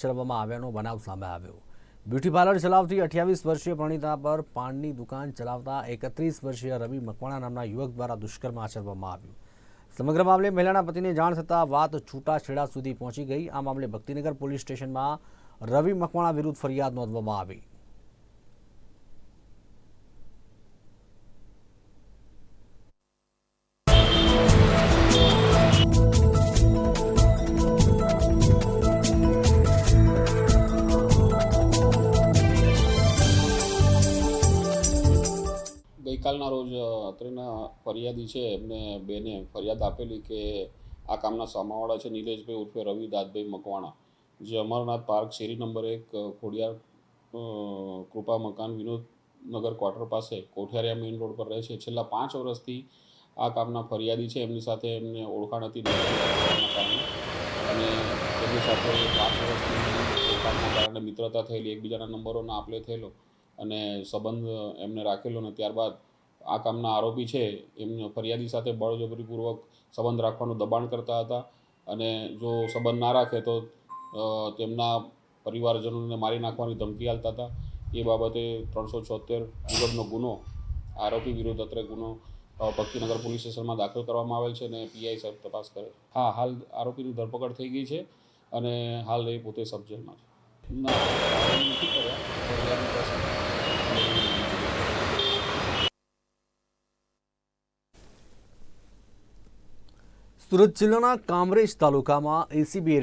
ચલાવવામાં આવ્યાનો બનાવ સામે આવ્યો. બ્યુટી પાર્લર ચલાવતી અઠ્યાવીસ વર્ષીય પ્રણીતા પર પાનની દુકાન ચલાવતા એકત્રીસ વર્ષીય રવિ મકવાણા નામના યુવક દ્વારા દુષ્કર્મ આચરવામાં આવ્યું. સમગ્ર મામલે મહિલાના પતિને જાણ થતાં વાત છૂટાછેડા સુધી પહોંચી ગઈ. આ મામલે ભક્તિનગર પોલીસ સ્ટેશનમાં રવિ મકવાણા વિરુદ્ધ ફરિયાદ નોંધવામાં આવી. ગઈકાલના રોજ અત્રેના ફરિયાદી છે, એમને બેને ફરિયાદ આપેલી કે આ કામના સામાવાળા છે નિલેશભાઈ ઉર્ફે રવિ દાદભાઈ મકવાણા. જે અમરનાથ પાર્ક શેરી નંબર એક ખોડિયાર કૃપા મકાન વિનોદનગર ક્વાર્ટર પાસે, કોઠિયારિયા મેઇન રોડ પર રહે છે. છેલ્લા પાંચ વર્ષથી આ કામના ફરિયાદી છે. એમની સાથે એમને ઓળખાણ હતી અને એમની સાથે પાંચ વર્ષથી કામના કારણે મિત્રતા થયેલી, એકબીજાના નંબરોનો આપલે થયેલો અને સંબંધ એમને રાખેલો ને ત્યારબાદ આ કામના આરોપી છે, એમનો ફરિયાદી સાથે બળજબરીપૂર્વક સંબંધ રાખવાનું દબાણ કરતા હતા અને જો સંબંધ ના રાખે તો તેમના પરિવારજનોને મારી નાખવાની ધમકી આપતા હતા. એ બાબતે ત્રણસો છોતેર મુજબનો ગુનો, આરોપી વિરુદ્ધ અત્રે ગુનો ભક્તિનગર પોલીસ સ્ટેશનમાં દાખલ કરવામાં આવેલ છે અને પીઆઈ સાહેબ તપાસ કરે હા, હાલ આરોપીની ધરપકડ થઈ ગઈ છે અને હાલ એ પોતે સબજેલમાં છે. ના નથી કર્યા ફરિયાદની પાસે સુરત જિલ્લાના કામરેજ તાલુકામાં એસીબીએ